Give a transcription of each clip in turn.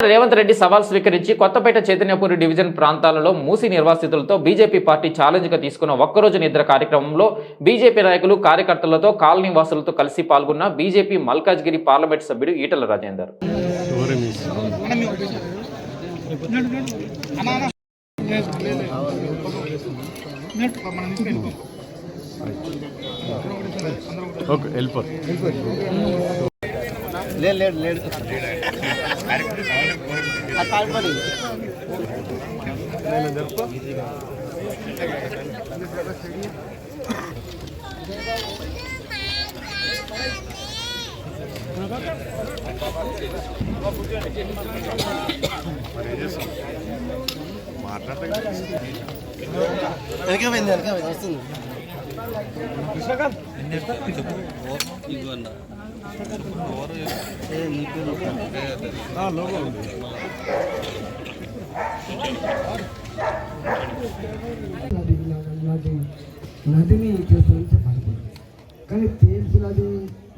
రేవంత్ రెడ్డి సవాల్ స్వీకరించి కొత్తపేట చైతన్యపురి డివిజన్ ప్రాంతాలలో మూసి నిర్వాసితులతో బీజేపీ పార్టీ ఛాలెంజ్గా తీసుకున్న ఒక్కరోజు నిద్ర కార్యక్రమంలో బీజేపీ నాయకులు కార్యకర్తలతో కాలనీ వాసులతో కలిసి పాల్గొన్న బీజేపీ మల్కాజ్గిరి పార్లమెంట్ సభ్యుడు ఈటల రాజేందర్. ఓకే వెళ్ళిపో లేదు లేదు లేదు ఆ కాల్పడి వెనకపోయింది వెనకపోయింది వస్తుంది ఏ, నీకు నది నది నదిని చేస్తామని చెప్పాలి కానీ తేల్పు నది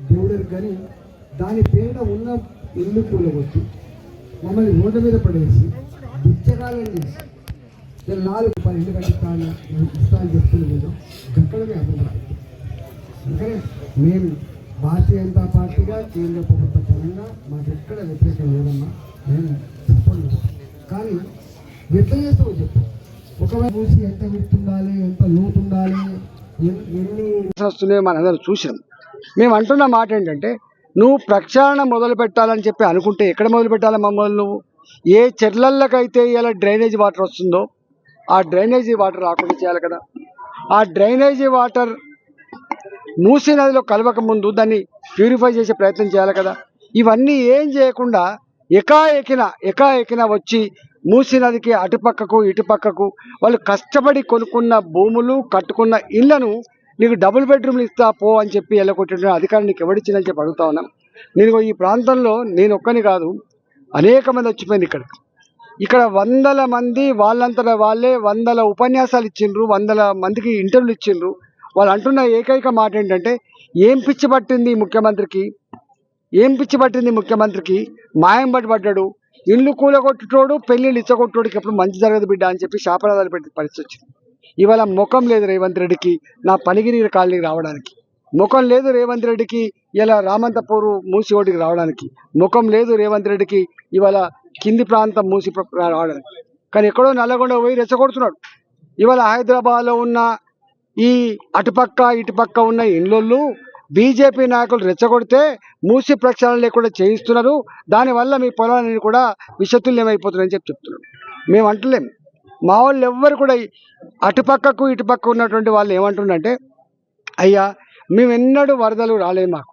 దేవుడరు కానీ దాని పేద ఉన్న ఇల్లు కూలగొట్టి మమ్మల్ని రోడ్డు మీద పడేసి బిచ్చగాలం చేసి నేను నాలుగు పది ఇల్లు కట్టిస్తాను ఇస్తాను చెప్తున్నాను లేదు గక్కడమే అభిప్రాయం అంటే మేము భారతీయ జనతా పార్టీగా కేంద్ర ప్రభుత్వ పరంగా మాకు ఎక్కడ వ్యతిరేకం లేదమ్మా నేను చెప్పండి కానీ ఎట్లా చేస్తామో చెప్పు. ఒకవేళ చూసి ఎంత విత్తు ఎంత లోతు ఉండాలి ఎన్ని వస్తున్నాయో మనందరం చూసాం మేము అంటున్న మాట ఏంటంటే నువ్వు ప్రక్షాళన మొదలు పెట్టాలని చెప్పి అనుకుంటే ఎక్కడ మొదలు పెట్టాలి మమ్మల్ని నువ్వు? ఏ చెర్లకైతే ఇలా డ్రైనేజ్ వాటర్ వస్తుందో ఆ డ్రైనేజీ వాటర్ రాకుండా చేయాలి కదా. ఆ డ్రైనేజీ వాటర్ మూసీ నదిలో కలవక ముందు దాన్ని ప్యూరిఫై చేసే ప్రయత్నం చేయాలి కదా. ఇవన్నీ ఏం చేయకుండా ఎకాఎకిన ఎకాఎకిన వచ్చి మూసీ నదికి అటుపక్కకు ఇటుపక్కకు వాళ్ళు కష్టపడి కొనుక్కున్న భూములు కట్టుకున్న ఇళ్ళను నీకు డబుల్ బెడ్రూమ్లు ఇస్తా పో అని చెప్పి వెళ్ళగొట్టిన అధికారం నీకు ఎవడిచ్చిందని చెప్పి అడుగుతా ఉన్నాం. నేను ఈ ప్రాంతంలో నేను ఒక్కని కాదు అనేక మంది వచ్చిపోయింది ఇక్కడ. ఇక్కడ వందల మంది వాళ్ళంతట వాళ్ళే వందల ఉపన్యాసాలు ఇచ్చిండ్రు వందల మందికి ఇంటర్వ్యూలు ఇచ్చిండ్రు. వాళ్ళు అంటున్న ఏకైక మాట ఏంటంటే ఏం పిచ్చి పట్టింది ముఖ్యమంత్రికి? ఏం పిచ్చి పట్టింది ముఖ్యమంత్రికి? మాయం పట్టి పడ్డాడు. ఇల్లు కూలగొట్టుటోడు పెళ్ళిళ్ళు ఇచ్చగొట్టోడికి ఎప్పుడు మంచి జరగదు బిడ్డ అని చెప్పి శాపనాదాలు పెట్టి పరిస్థితి వచ్చింది. ఇవాళ ముఖం లేదు రేవంత్ రెడ్డికి నా పనిగిరి కాలనీకి రావడానికి. ముఖం లేదు రేవంత్ రెడ్డికి ఇలా రామంతపూర్ మూసి ఓటికి రావడానికి. ముఖం లేదు రేవంత్ రెడ్డికి ఇవాళ కింది ప్రాంతం మూసి రావడానికి. కానీ ఎక్కడో నల్లగొండ పోయి రెచ్చగొడుతున్నాడు. ఇవాళ హైదరాబాద్లో ఉన్న ఈ అటుపక్క ఇటుపక్క ఉన్న ఇండ్లు బీజేపీ నాయకులు రెచ్చగొడితే మూసి ప్రక్షాళన లేకుండా చేయిస్తున్నారు. దానివల్ల మీ పొలాలన్నీ కూడా విషతుల్యమైపోతున్నాయని చెప్పి చెప్తున్నారు. మేము అంటలేం. మా వాళ్ళు ఎవ్వరు కూడా అటుపక్కకు ఇటుపక్క ఉన్నటువంటి వాళ్ళు ఏమంటున్నారంటే అయ్యా మేము ఎన్నడూ వరదలు రాలేదు మాకు.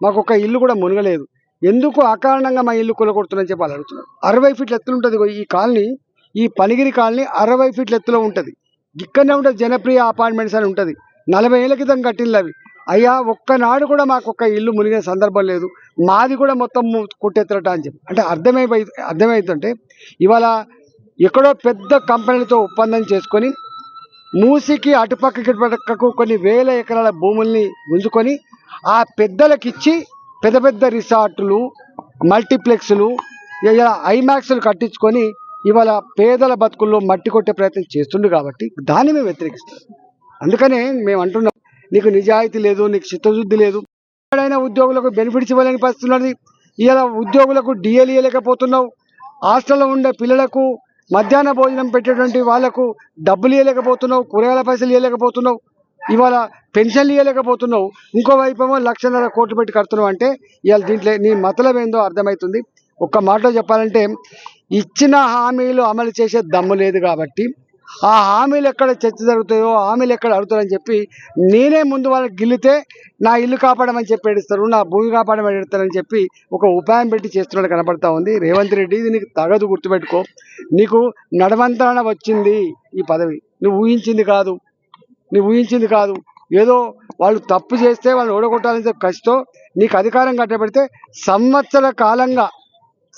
మాకు ఒక ఇల్లు కూడా మునగలేదు. ఎందుకు అకారణంగా మా ఇల్లు కొలగొడుతుందని చెప్పి వాళ్ళు అడుగుతున్నారు. అరవై ఫీట్ల ఎత్తులు ఉంటుంది ఈ కాలనీ ఈ పనిగిరి కాలనీ అరవై ఫీట్ల ఎత్తులో ఉంటుంది. ఇక్కడనే ఉంటుంది జనప్రియ అపార్ట్మెంట్స్ అని ఉంటుంది. నలభై ఏళ్ళ క్రితం కట్టిల్లు అవి. అయ్యా ఒక్కనాడు కూడా మాకు ఒక్క ఇల్లు మునిగిన సందర్భం లేదు. మాది కూడా మొత్తం కొట్టెత్తరట అని చెప్పి. అంటే అర్థమైపోయి అర్థమవుతుంటే ఇవాళ ఎక్కడో పెద్ద కంపెనీలతో ఒప్పందం చేసుకొని మూసికి అటుపక్కకి పక్కకు కొన్ని వేల ఎకరాల భూముల్ని ఉంచుకొని ఆ పెద్దలకిచ్చి పెద్ద పెద్ద రిసార్టులు మల్టీప్లెక్స్లు ఇలా ఐమాక్స్లు కట్టించుకొని ఇవాళ పేదల బతుకుల్లో మట్టి కొట్టే ప్రయత్నం చేస్తుండు కాబట్టి దాన్ని మేము వ్యతిరేకిస్తాం. అందుకనే మేము అంటున్నాం నీకు నిజాయితీ లేదు నీకు చిత్తశుద్ధి లేదు. ఎక్కడైనా ఉద్యోగులకు బెనిఫిట్స్ ఇవ్వలేని పరిస్థితి ఉన్నది. ఇలా ఉద్యోగులకు డిఎల్ ఇవ్వలేకపోతున్నావు. హాస్టల్లో ఉండే పిల్లలకు మధ్యాహ్న భోజనం పెట్టేటువంటి వాళ్ళకు డబ్బులు ఇవ్వలేకపోతున్నావు కూరగాయల పైసలు ఇవ్వలేకపోతున్నావు. ఇవాళ పెన్షన్లు ఇవ్వలేకపోతున్నావు. ఇంకో వైపు ఏమో లక్షన్నర కోట్లు పెట్టి కడుతున్నావు అంటే ఇవాళ దీంట్లో నీ మతలం ఏందో అర్థమవుతుంది. ఒక్క మాటలో చెప్పాలంటే ఇచ్చిన హామీలు అమలు చేసే దమ్ము లేదు కాబట్టి ఆ హామీలు ఎక్కడ చర్చ జరుగుతాయో హామీలు ఎక్కడ అడుగుతారని చెప్పి నేనే ముందు వాళ్ళకి గిల్లితే నా ఇల్లు కాపాడమని చెప్పి ఏడుస్తారు నా భూమి కాపాడమని ఏడుస్తారని చెప్పి ఒక ఉపాయం పెట్టి చేస్తున్నట్టు కనపడతా ఉంది. రేవంత్ రెడ్డి ఇది నీకు తగదు గుర్తుపెట్టుకో. నీకు నడవంతరణ వచ్చింది ఈ పదవి. నువ్వు ఊహించింది కాదు. నువ్వు ఊహించింది కాదు. ఏదో వాళ్ళు తప్పు చేస్తే వాళ్ళు ఓడగొట్టాలని చెప్పి నీకు అధికారం కట్టబెడితే సంవత్సర కాలంగా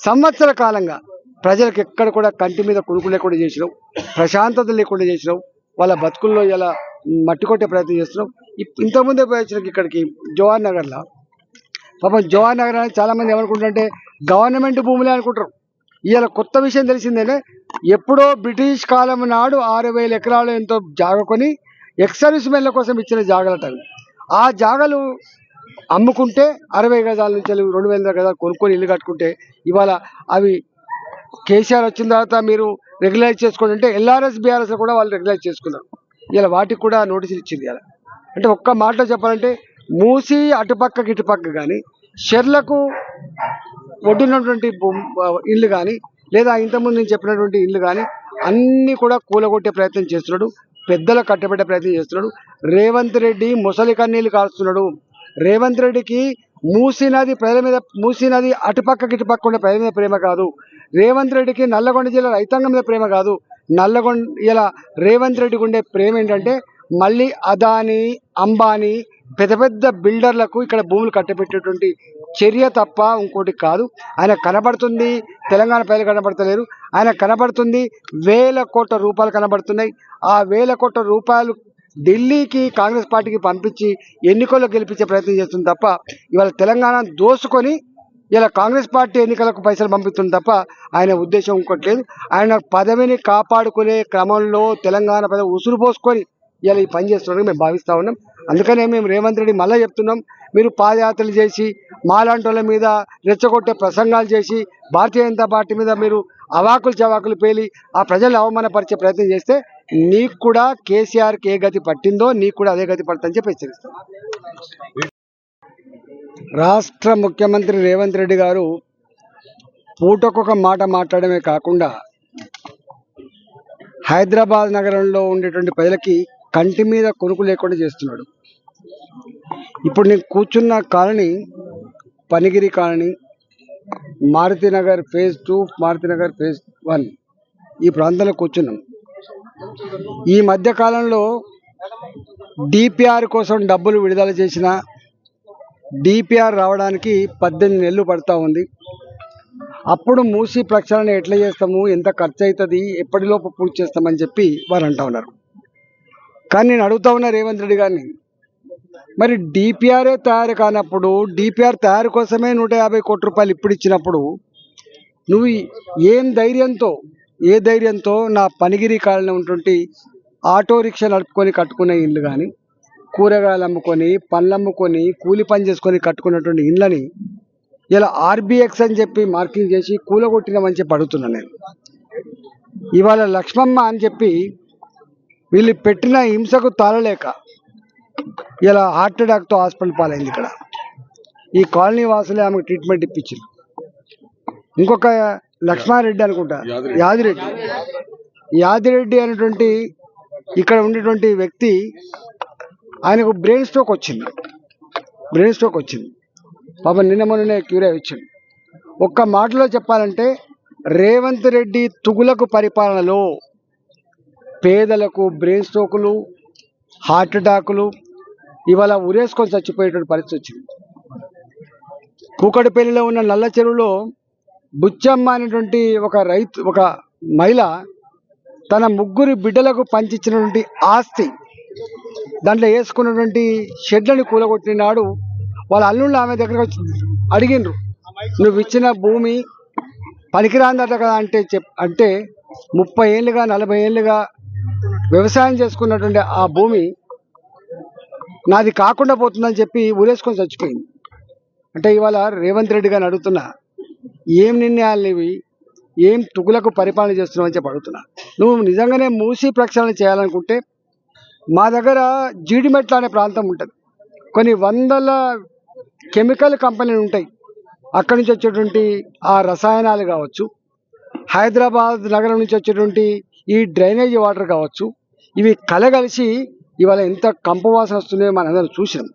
సంవత్సర కాలంగా ప్రజలకు ఎక్కడ కూడా కంటి మీద కొనుక్కు లేకుండా చేసినావు ప్రశాంతత లేకుండా చేసినావు వాళ్ళ బతుకుల్లో ఇలా మట్టి కొట్టే ప్రయత్నం చేస్తున్నాం ఇంతకుముందే పోయి ఇక్కడికి జవహర్ నగర్లో? పాపం జవహర్ నగర్ అని చాలామంది ఏమనుకుంటారంటే గవర్నమెంట్ భూములే అనుకుంటారు. ఇవాళ కొత్త విషయం తెలిసిందేనే ఎప్పుడో బ్రిటిష్ కాలం నాడు ఆరు వేల ఎకరాలు ఎంతో జాగ కొని ఎక్స్ సర్వీస్ మెన్ల కోసం ఇచ్చిన జాగలట ఆ జాగలు అమ్ముకుంటే అరవై గజాల నుంచి రెండు వేల గజాలు కొనుక్కొని ఇల్లు కట్టుకుంటే ఇవాళ అవి కేసీఆర్ వచ్చిన తర్వాత మీరు రెగ్యులైజ్ చేసుకోండి అంటే ఎల్ఆర్ఎస్ బీఆర్ఎస్ కూడా వాళ్ళు రెగ్యులైజ్ చేసుకున్నారు. ఇలా వాటికి కూడా నోటీసులు ఇచ్చింది ఇలా అంటే ఒక్క మాటలో చెప్పాలంటే మూసి అటుపక్కకి ఇటుపక్క కానీ షెర్లకు ఒడ్డున్నటువంటి ఇల్లు కానీ లేదా ఇంతకుముందు నేను చెప్పినటువంటి ఇల్లు కానీ అన్నీ కూడా కూలగొట్టే ప్రయత్నం చేస్తున్నాడు. పెద్దలకు కట్టబెట్టే ప్రయత్నం చేస్తున్నాడు. రేవంత్ రెడ్డి ముసలి కన్నీళ్ళు కారుస్తున్నాడు రేవంత్ రెడ్డికి మూసీ నది ప్రజల మీద మూసీ నది అటుపక్కకి ఇటుపక్క ఉండే ప్రజల మీద ప్రేమ కాదు. రేవంత్ రెడ్డికి నల్లగొండ జిల్లా రైతాంగం మీద ప్రేమ కాదు. నల్లగొండ ఇలా రేవంత్ రెడ్డికి ఉండే ప్రేమ ఏంటంటే మళ్ళీ అదాని అంబానీ పెద్ద పెద్ద బిల్డర్లకు ఇక్కడ భూములు కట్టబెట్టేటువంటి చర్య తప్ప ఇంకోటి కాదు. ఆయన కనబడుతుంది తెలంగాణ ప్రజలు కనబడతలేరు. ఆయన కనబడుతుంది వేల కోట్ల రూపాయలు కనబడుతున్నాయి. ఆ వేల కోట్ల రూపాయలు ఢిల్లీకి కాంగ్రెస్ పార్టీకి పంపించి ఎన్నికల్లో గెలిపించే ప్రయత్నం చేస్తుంది తప్ప ఇవాళ తెలంగాణ దోసుకొని ఇలా కాంగ్రెస్ పార్టీ ఎన్నికలకు పైసలు పంపిస్తుంది తప్ప ఆయన ఉద్దేశం ఇంకోటి లేదు. ఆయన పదవిని కాపాడుకునే క్రమంలో తెలంగాణ పదవి ఉసురు పోసుకొని ఇలా ఈ పని చేస్తున్నారని మేము భావిస్తూ ఉన్నాం. అందుకనే మేము రేవంత్ రెడ్డి మళ్ళీ చెప్తున్నాం మీరు పాదయాత్రలు చేసి మాలాంటి మీద రెచ్చగొట్టే ప్రసంగాలు చేసి భారతీయ జనతా పార్టీ మీద మీరు అవాకులు చవాకులు పేలి ఆ ప్రజలు అవమానపరిచే ప్రయత్నం చేస్తే నీకు కూడా కేసీఆర్కి ఏ గతి పట్టిందో నీకు కూడా అదే గతి పడుతుందని చెప్పి హెచ్చరిస్తాం. రాష్ట్ర ముఖ్యమంత్రి రేవంత్ రెడ్డి గారు పూటకొక మాట మాట్లాడమే కాకుండా హైదరాబాద్ నగరంలో ఉండేటువంటి ప్రజలకి కంటి మీద కొనుకు లేకుండా చేస్తున్నాడు. ఇప్పుడు నేను కూర్చున్న colony Panigiri colony Marutinagar phase two Marutinagar phase one ఈ ప్రాంతంలో కూర్చున్నాం. ఈ మధ్య కాలంలో డిపిఆర్ కోసం డబ్బులు విడుదల చేసిన డిపిఆర్ రావడానికి పద్దెనిమిది నెలలు పడతా ఉంది. అప్పుడు మూసి ప్రక్షాళన ఎట్లా చేస్తాము ఎంత ఖర్చు అవుతుంది ఎప్పటిలోపు పూర్తి చేస్తామని చెప్పి వారు అంటా ఉన్నారు. కానీ నేను అడుగుతా ఉన్నా రేవంత్ రెడ్డి గారిని మరి డిపిఆర్ఏ తయారు కానప్పుడు డిపిఆర్ తయారు కోసమే నూట యాభై కోట్ల రూపాయలు ఇప్పుడు ఇచ్చినప్పుడు నువ్వు ఏం ధైర్యంతో ఏ ధైర్యంతో నా పనిగిరి కాలంలో ఉన్నటువంటి ఆటో రిక్షా నడుపుకొని కట్టుకునే ఇల్లు కానీ కూరగాయలు అమ్ముకొని పళ్ళు అమ్ముకొని కూలి పని చేసుకొని కట్టుకున్నటువంటి ఇళ్ళని ఇలా ఆర్బిఎక్స్ అని చెప్పి మార్కింగ్ చేసి కూలగొట్టినామని చెప్పి అడుగుతున్నాను నేను. ఇవాళ లక్ష్మమ్మ అని చెప్పి వీళ్ళు పెట్టిన హింసకు తాళలేక ఇలా హార్ట్ అటాక్తో హాస్పిటల్ పాలైంది ఇక్కడ. ఈ కాలనీ వాసులే ఆమెకు ట్రీట్మెంట్ ఇప్పించారు ఇంకొక లక్ష్మారెడ్డి అనుకుంటా యాదిరెడ్డి. యాదిరెడ్డి అనేటువంటి ఇక్కడ ఉండేటువంటి వ్యక్తి ఆయనకు బ్రెయిన్ స్ట్రోక్ వచ్చింది. బ్రెయిన్ స్ట్రోక్ వచ్చింది. పాపం నిన్న మొన్ననే క్యూర్ అయి వచ్చింది ఒక్క మాటలో చెప్పాలంటే రేవంత్ రెడ్డి తుగులకు పరిపాలనలో పేదలకు బ్రెయిన్ స్ట్రోకులు హార్ట్ అటాకులు ఇవాళ ఉరేసుకొని చచ్చిపోయేటువంటి పరిస్థితి వచ్చింది. కూకటిపల్లిలో ఉన్న నల్ల చెరువులో బుచ్చమ్మ అనేటువంటి ఒక రైతు ఒక మహిళ తన ముగ్గురు బిడ్డలకు పంచిచ్చినటువంటి ఆస్తి దాంట్లో వేసుకున్నటువంటి షెడ్లను కూలగొట్టిన నాడు వాళ్ళ అల్లుళ్ళు ఆమె దగ్గరకు వచ్చి అడిగిండ్రు నువ్వు ఇచ్చిన భూమి పనికిరాందట కదా అంటే చెప్ అంటే ముప్పై ఏళ్ళుగా నలభై ఏళ్ళుగా వ్యవసాయం చేసుకున్నటువంటి ఆ భూమి నాది కాకుండా పోతుందని చెప్పి ఊరేసుకొని చచ్చిపోయింది. అంటే ఇవాళ రేవంత్ రెడ్డి గారిని అడుగుతున్నా ఏం నిర్ణయాలు ఇవి ఏం తుగులకు పరిపాలన చేస్తున్నావు? అని చెప్పి అడుగుతున్నా. నువ్వు నిజంగానే మూసి ప్రక్షాళన చేయాలనుకుంటే మా దగ్గర జీడిమెట్ల అనే ప్రాంతం ఉంటుంది. కొన్ని వందల కెమికల్ కంపెనీలు ఉంటాయి. అక్కడి నుంచి వచ్చేటువంటి ఆ రసాయనాలు కావచ్చు హైదరాబాద్ నగరం నుంచి వచ్చేటువంటి ఈ డ్రైనేజీ వాటర్ కావచ్చు ఇవి కలగలిసి ఇవాళ ఎంత కంపు వాసన వస్తున్నాయో మనందరం చూసినాం.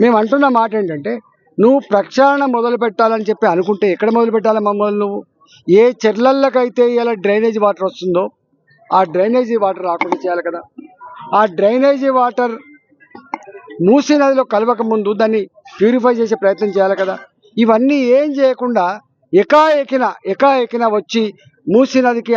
మేము అంటున్న మాట ఏంటంటే నువ్వు ప్రక్షాళన మొదలు పెట్టాలని చెప్పి అనుకుంటే ఎక్కడ మొదలు పెట్టాలి మమ్మల్ని నువ్వు? ఏ చెర్లల్లకైతే ఇలా డ్రైనేజీ వాటర్ వస్తుందో ఆ డ్రైనేజీ వాటర్ రాకుండా చేయాలి కదా. ఆ డ్రైనేజీ వాటర్ మూసీ నదిలో కలవక ముందు దాన్ని ప్యూరిఫై చేసే ప్రయత్నం చేయాలి కదా. ఇవన్నీ ఏం చేయకుండా ఎకాఎకిన ఎకాఎకిన వచ్చి మూసీ నదికి